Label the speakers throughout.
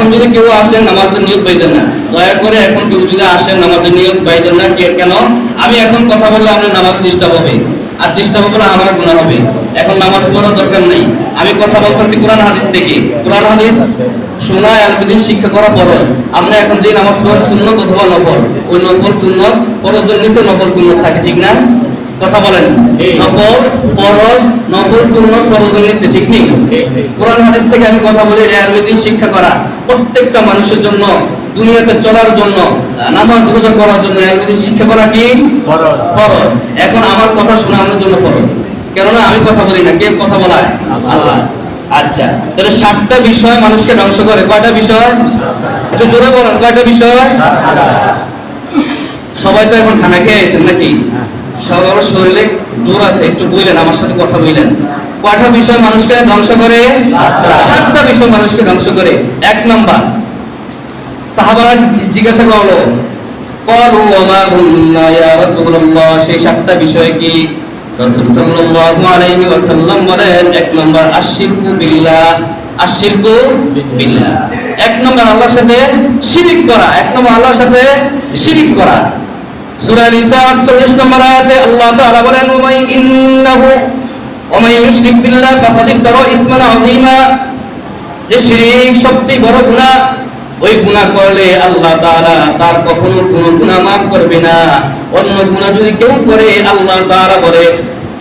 Speaker 1: এখন যদি কেউ আসেন নামাজের নিয়োগ পাইতেন না। দয়া করে এখন কেউ যদি আসেন নামাজের নিয়োগ পাইতেন না। কেন? আমি এখন কথা বললে আপনার নামাজ ডিস্টার্ব হবে আর ডিস্টার্ব হলে আমার গুণা হবে। এখন নামাজ পড়ার দরকার নেই। আমি কথা বলতেছি কোরআন হাদিস থেকে। কোরআন হাদিস শোনা আলবিদিন শিক্ষা করা ফরজ। আপনি এখন যে নামাজ পড়ার সুন্নত অথবা নফল। ওই নফল, সুন্নত ফরজের নিচে নফল, সুন্নত থাকে, ঠিক না? কথা বলেন। নফল ফরজ নফল সুন্নত ফরজের নিচে ঠিক নেই। কোরআন হাদিস থেকে আমি কথা বলি রেয়ালবিদিন শিক্ষা করা। প্রত্যেকটা মানুষের জন্য দুনিয়াতে চলার জন্য নামাজ রোজা করার জন্য রেয়ালবিদিন শিক্ষা করা কি?
Speaker 2: ফরজ।
Speaker 1: ফরজ। এখন আমার কথা শোনা আমার জন্য ফরজ। কেননা আমি কথা বলি না কে কথা বলায়।
Speaker 2: আল্লাহ।
Speaker 1: আচ্ছা তাহলে সাতটা বিষয় মানুষকে ধ্বংস করে। কয়টা বিষয়? একটু জোরে বলেন কয়টা বিষয়? সবাই তো এখন খানা খেয়ে আছেন নাকি? সব আমার শরীরে জোর আছে একটু বললেন আমার সাথে কথা বললেন কয়টা বিষয় মানুষকে ধ্বংস করে?
Speaker 2: সাতটা।
Speaker 1: বিষয় মানুষকে ধ্বংস করে। এক নম্বর সাহাবারা জিজ্ঞাসা করল কলু সেই সাতটা বিষয় কি? এক নম্বর আশিরকু বিল্লাহ। আশিরকু বিল্লাহ। এক নম্বর আল্লাহর সাথে সিরিক করা। এক নম্বর আল্লাহর সাথে সিরিক করা। সূরা নিসা 48 নম্বর আয়াতে আল্লাহ তাআলা বলেন, ওমাই ইন্নাহু, ওমাই ইউশরিক বিল্লাহ, ফাকাদ ইফতারা ইথমান আযীমা। যে শিরিক সবচেয়ে বড় গুনাহ, ওই গুনাহ করলে আল্লাহ তাআলা তার কখনো কোনো গুনাহ মাফ করবে না। অন্য গুনাহ যদি কেউ করে, আল্লাহ তাআলা বলে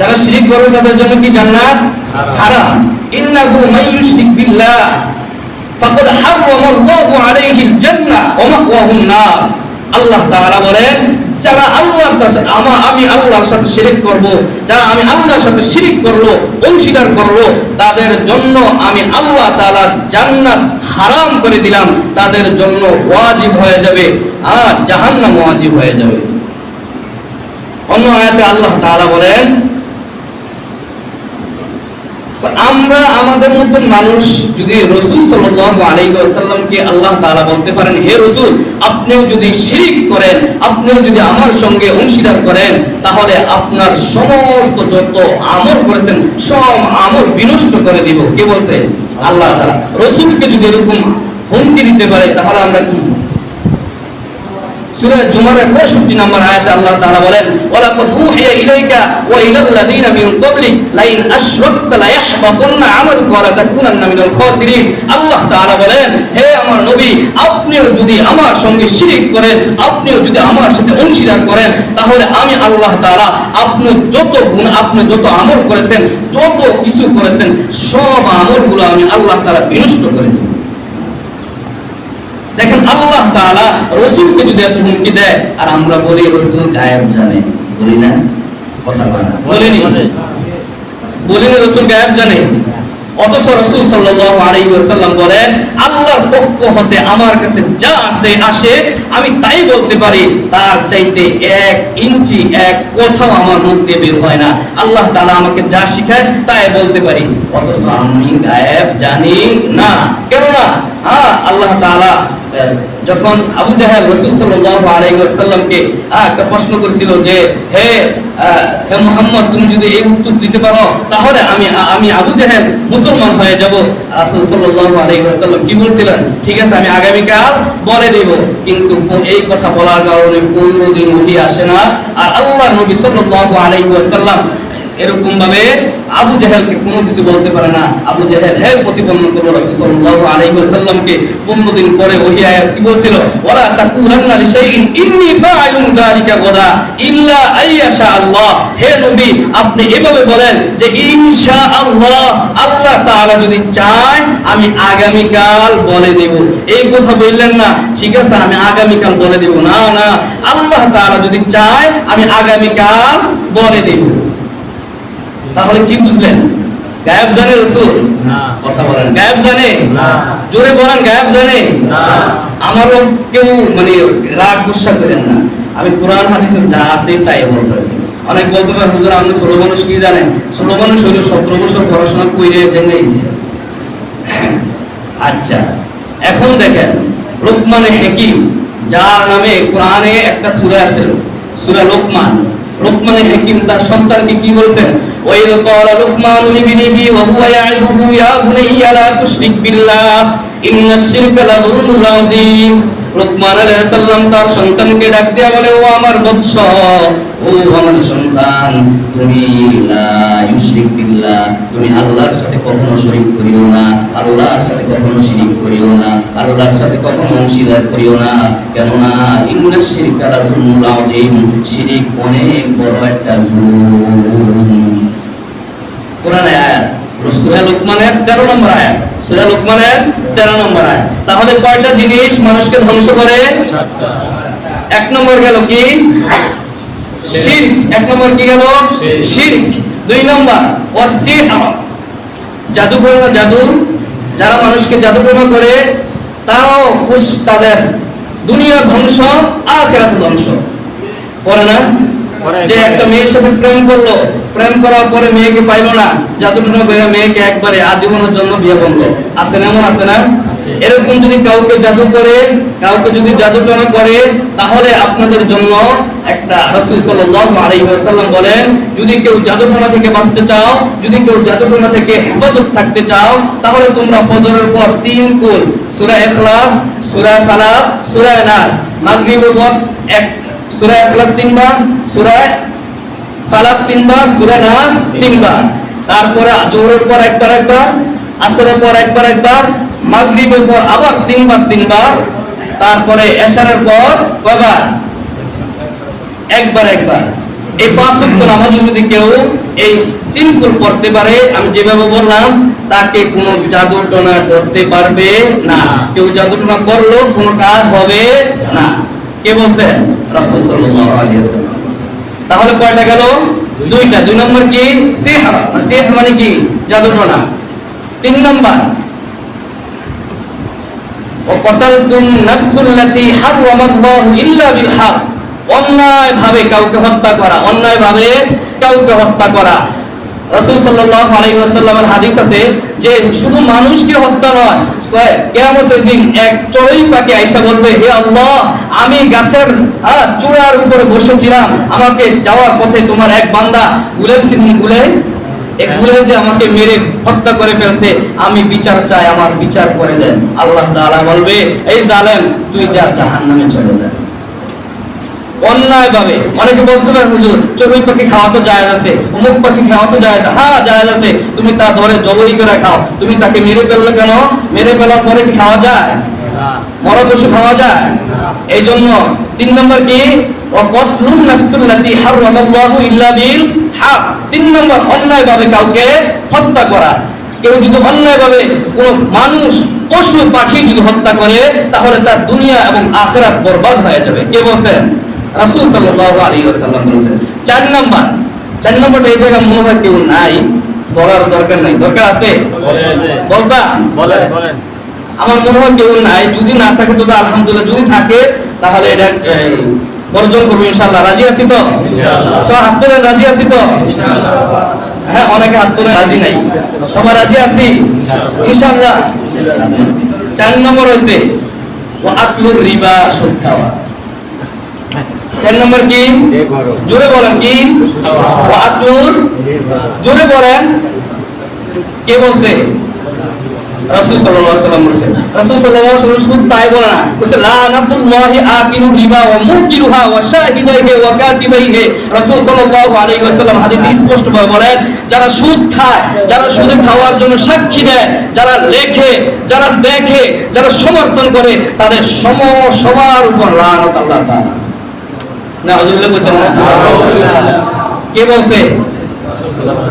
Speaker 1: যারা শিরিক করবে তাদের জন্য কি জান্নাত?
Speaker 2: হারাম।
Speaker 1: ইন্নাহু মান ইউশরিক বিল্লাহ। ফাকাদ হারাম আল্লাহু আলাইহিল জান্নাহ ওয়া মাওয়াহুন নার। আল্লাহ তাআলা বলেন যারা আল্লাহর সাথে আমা আমি আল্লাহর সাথে শিরিক করব যারা আমি আল্লাহর সাথে শিরিক করল অংশীদার করল তাদের জন্য আমি আল্লাহ তাআলার জান্নাত হারাম করে দিলাম তাদের জন্য ওয়াজিব হয়ে যাবে আর জাহান্নাম ওয়াজিব হয়ে যাবে। অন্য আয়াতে আল্লাহ তাআলা বলেন আমরা আমাদের মতন মানুষ যদি রসুল ওয়াসাল্লামকে আল্লাহ তাআলা বলতে পারেন, হে রসুল, আপনিও যদি শিরিক করেন, আপনিও যদি আমার সঙ্গে অংশীদার করেন, তাহলে আপনার সমস্ত যত আমল করেছেন, সব আমল বিনষ্ট করে দিব। কে বলছে? আল্লাহ তাআলা। রসুলকে যদি এরকম হুমকি দিতে পারে, তাহলে আমরা কি সূরা জুমারের 65 নম্বর আয়াতে আল্লাহ তাআলা বলেন ইলাইকা ওয়া ইলাল লাযিনা মিন ক্বাবলিক, লাইন লা ওয়া মিনাল খাসিরিন। আল্লাহ তাআলা বলেন, হে আমার নবী, আপনিও যদি আমার সঙ্গে শিরিক করেন, আপনিও যদি আমার সাথে অংশীদার করেন, তাহলে আমি আল্লাহ তাআলা আপনি যত গুণ আপনি যত আমল করেছেন, যত কিছু করেছেন, সব আমলগুলো আমি আল্লাহ তাআলা বিনষ্ট করে দেব দেখেন আল্লাহ তাআলা রসুলকে যদি এত হুমকি দেয়, আর আমরা বলি রসুল গায়েব জানে। বলি না? কথা বলে না। বলিনি? বলিনি রসুল গায়েব জানে? অথচ রসুল সাল্লাল্লাহু আলাইহি ওয়াসাল্লাম বলেন, আল্লাহর পক্ষ হতে আমার কাছে যা আসে আসে, আমি তাই বলতে পারি। তার চাইতে এক ইঞ্চি, এক কোথাও আমার মুখ দিয়ে বের হয় না। আল্লাহ তাআলা আমাকে যা শিখায়, তাই বলতে পারি। অথচ আমি গায়েব জানি না। কেন না হ্যাঁ আল্লাহ তাআলা যখন আবু জাহেল রসুল ওয়াসাল্লামকে আহ, একটা প্রশ্ন করেছিল যে হে হে মোহাম্মদ তুমি যদি এই উত্তর দিতে পারো তাহলে আমি আমি আবু জাহেল মুসলমান হয়ে যাব। রাসূল সাল্লাল্লাহু আলাইহি ওয়াসাল্লাম কি বলছিলেন? ঠিক আছে আমি আগামী কাল বলে দেব কিন্তু এই কথা বলার কারণে পনেরো দিন ওহি আসে না। আর আল্লাহ নবী সাল্লাল্লাহু আলাইহি ওয়াসাল্লাম এরকম ভাবে আবু জাহেলকে কোনো কিছু বলতে পারে না। আবু জাহেল হে প্রতিপন্ন করল রাসূল সাল্লাল্লাহু আলাইহি ওয়াসাল্লামকে 15 দিন পরে ওহী আয়াত কি বলছিল? ওয়ালা তাকুলান্না লিশাইইন ইন্নী ফাআইলুন যালিকা গাদা ইল্লা আইয়াশা আল্লাহ। হে নবী, আপনি এভাবে বলেন যে ইনশাআল্লাহ আল্লাহ তাআলা যদি চায়, আমি আগামী কাল বলে দেব। এই কথা বললেন না, ঠিক আছে, আমি আগামী কাল বলে দেব। না না, আল্লাহ তাআলা যদি চায়, আমি আগামী কাল বলে দেব। তাহলে কি বুঝলেন? গায়েব জানে রসুল। কথা বলেন। গায়েব জানে? জোরে বলেন গায়েব জানে? আমারও কেউ মানে রাগ গুসা করেন না। আমি কোরআন হাদিসে যা আছে তাই বলতেছি। অনেক বলতে পারে হুজুর আপনি ষোলো মানুষ কি জানেন? ষোলো মানুষ হইলে সতেরো বছর পড়াশোনা কইরে জেনে। আচ্ছা এখন দেখেন লোকমানে হাকিম যার নামে কোরআনে একটা সূরা আছে সূরা লোকমান। লোকমানে হাকিম তার সন্তানকে কি বলেছেন? ওয়াইদ ক্বালা লুকমানু লিবনিহি ওয়া হুয়া ইয়া'দুহু ইয়া বুনাইয়া, লা তুশরিক বিল্লাহ। সালাম তার সন্তানকে ডাক বলে, ও আমার সন্তান, তুমি তুমি আল্লাহর সাথে কখনো করিও না, আল্লাহর সাথে কখনো করিও না, আল্লাহর সাথে কখনো করিও না, কেননা অনেক বড় একটা জুলুম। কোরআনে আয়াত সূরা লোকমানের 13 নম্বর আয়াত। সূরা লোকমানের 13 নম্বর আয়াত তাহলে কয়টা জিনিস মানুষকে ধ্বংস করে? এক নম্বর গেল কি? শিরক এক নম্বর কি গেল? শিরক দুই নম্বর ওয়াসিহর জাদু করে না জাদু? যারা মানুষকে জাদু প্রমা করে তারাও কুশ তাদের দুনিয়া ধ্বংস আখেরাত ধ্বংস। করে না? যে একটা মেয়ের সাথে প্রেম করল প্রেম করার পরে মেয়েকে পাইলো না টুনা করে মেয়েকে একবারে আজীবনের জন্য বিয়ে বন্ধ। আছে না এমন আছে না? এরকম যদি কাউকে জাদু করে কাউকে যদি জাদু টনা করে তাহলে আপনাদের জন্য একটা রাসূল সাল্লাল্লাহু আলাইহি ওয়াসাল্লাম বলেন যদি কেউ জাদু টনা থেকে বাঁচতে চাও যদি কেউ জাদু টনা থেকে হেফাজত থাকতে চাও তাহলে তোমরা ফজরের পর তিন কুল সূরা ইখলাস সূরা ফালাক সূরা নাস মাগরিবের পর এক সূরা ইখলাস তিনবার সূরা ফালাক তিনবার, সূরা নাস তিনবার। তারপরে জোহরের পর একবার একবার, আসরের পর একবার একবার, মাগরিবের পর আবার তিনবার তিনবার, তারপরে এশারের পর কয়বার? একবার একবার। এই পাঁচ ওয়াক্ত নামাজ যদি কেউ এই তিন কুল পড়তে পারে, আমি যেভাবে বললাম, তাকে কোনো জাদু টোনা করতে পারবে না। কেউ জাদু টোনা করল কোনো কাজ হবে না। কে বলছেন রাসূল সাল্লাল্লাহু আলাইহি ওয়াসাল্লাম। তাহলে কয়টা গেল দুইটা দুই নম্বর কি সিহর সিহর মানে কি জাদু টোনা তিন নম্বর وقتلتم النفس التي حرم الله إلا بالحق অন্যায় ভাবে কাউকে হত্যা করা অন্যায় ভাবে কাউকে হত্যা করা রাসূল সাল্লাল্লাহু আলাইহি ওয়াসাল্লামের হাদিস আছে যে শুধু মানুষকে হত্যা নয় কয় আমাকে যাওয়ার পথে তোমার এক বান্দা গুলেছিল গুলে এক গুলে আমাকে মেরে হত্যা করে ফেলছে। আমি বিচার চাই, আমার বিচার করে দেন। আল্লাহ তাআলা বলবে, এই জালেম, তুই যা, জাহান্নামে চলে যা। অন্যায় ভাবে অনেকে বলতে পারে, হুজুর, চড়ুই পাখি খাওয়া তো যায় আছে, অমুক পাখি খাওয়া তো আছে হ্যাঁ যায় আছে, তুমি তা ধরে জবই করে খাও, তুমি তাকে মেরে ফেললে কেন? মেরে ফেলার পরে কি খাওয়া যায়? মরা পশু খাওয়া যায়? এই জন্য তিন নম্বর কি? তিন নম্বর কাউকে হত্যা করা। কেউ যদি অন্যায় ভাবে কোন মানুষ, পশু, পাখি যদি হত্যা করে, তাহলে তার দুনিয়া এবং আখিরাত বরবাদ হয়ে যাবে। কে বলছেন? রাসূল সাল্লাল্লাহু আলাইহি ওয়াসাল্লাম বলেছেন চার নম্বর চার নম্বরটা এই জায়গায় মনে হয় কেউ নাই বলার দরকার নাই। দরকার আছে? বলবা?
Speaker 2: বলেন বলেন।
Speaker 1: আমার মনে হয় কেউ নাই যদি না থাকে তো আলহামদুলিল্লাহ যদি থাকে তাহলে এটা বর্জন করব ইনশাল্লাহ রাজি আছি তো?
Speaker 2: ইনশাআল্লাহ।
Speaker 1: সবাই হাত তুলে রাজি আছি তো? হ্যাঁ অনেকে হাত তুলে রাজি নাই। সবাই রাজি আছি? ইনশাল্লাহ চার নম্বর হয়েছে আকলুর রিবা সুদ খাওয়া। নম্বর কি? জোরে বলেন কি? জোরে বলেন। কে বলছে? রাসূল সাল্লাল্লাহু আলাইহি ওয়াসাল্লাম বলেছেন রাসূল সাল্লাল্লাহু আলাইহি ওয়াসাল্লাম তাই বলে না, বলেছে আকিলু রিবা ওয়া মুকিলুহা ওয়া শাহিদাইহি ওয়া কাতিবাইহি। রাসূল সাল্লাল্লাহু আলাইহি ওয়াসাল্লাম হাদিসে স্পষ্ট ভাবে বলেন, যারা সুদ খায়, যারা সুদ খাওয়ার জন্য সাক্ষী দেয়, যারা লেখে, যারা দেখে, যারা সমর্থন করে, তাদের সম, সবার উপর লানত আল্লাহ তাআলা। না হুজুর বলতে না কে বলছে?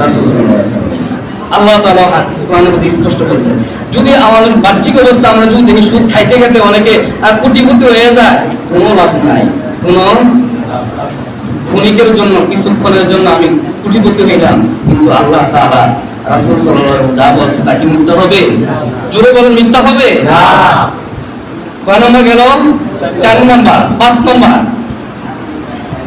Speaker 1: রাসূল সাল্লাল্লাহু আলাইহি ওয়াসাল্লাম আল্লাহ তাআলা কোরআনের মধ্যে স্পষ্ট করেছেন। যদি আমাদের বাহ্যিক অবস্থা আমরা যদি দেখি সুদ খাইতে খাইতে অনেকে হয়ে যায় কোনো লাভ নাই। কোনো ক্ষণিকের জন্য কিছুক্ষণের জন্য আমি কোটিপতি হইলাম কিন্তু আল্লাহ তাআলা রাসূল সাল্লাল্লাহু আলাইহি যা বলছে তা কি মিথ্যা হবে। জোরে বলুন মিথ্যা হবে? কয় নম্বর গেল? চার নম্বর পাঁচ নম্বর।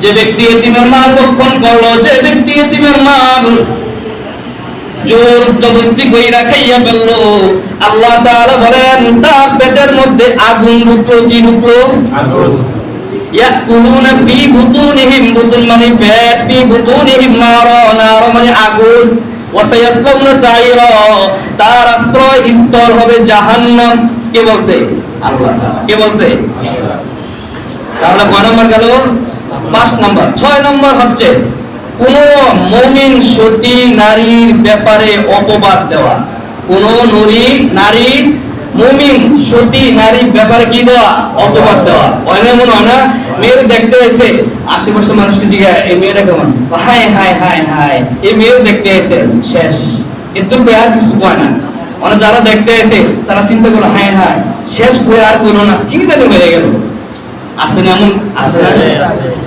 Speaker 1: যে ব্যক্তি এতিমের ভক্ষণ করল যে ব্যক্তি এতিমের জোর জবরদস্তি কইরা খাইয়া ফেলল আল্লাহ তাআলা বলেন তার পেটের মধ্যে আগুন ঢুকলো কি ঢুকলো? ইয়াকুলুনা ফি বুতুনিহিম বুতুন মানে পেট ফি বুতুনিহিম নার নার মানে আগুন। তার আশ্রয় স্তর হবে জাহান্নাম। কে বলছে? কে বলছে? তাহলে নম্বর গেল? পাঁচ নম্বর। ছয় নম্বর হচ্ছে, কোন মমিন সতী নারীর ব্যাপারে অপবাদ দেওয়া। কোন নরী সতী ব্যাপারে কি দেওয়া? অপবাদ দেওয়া। না, মনে হয় না? মেয়ের দেখতে এসে আশেপাশে মানুষকে জিজ্ঞাসা এই মেয়েটা কেমন? হাই হাই হাই হাই এই মেয়ের দেখতে এসে, শেষ। এত আর কিছু কয় না? মানে যারা দেখতে এসে, তারা চিন্তা করল হাই হাই শেষ করে আর করল না কি জানি হয়ে গেল আসেন এমন
Speaker 2: আসেন।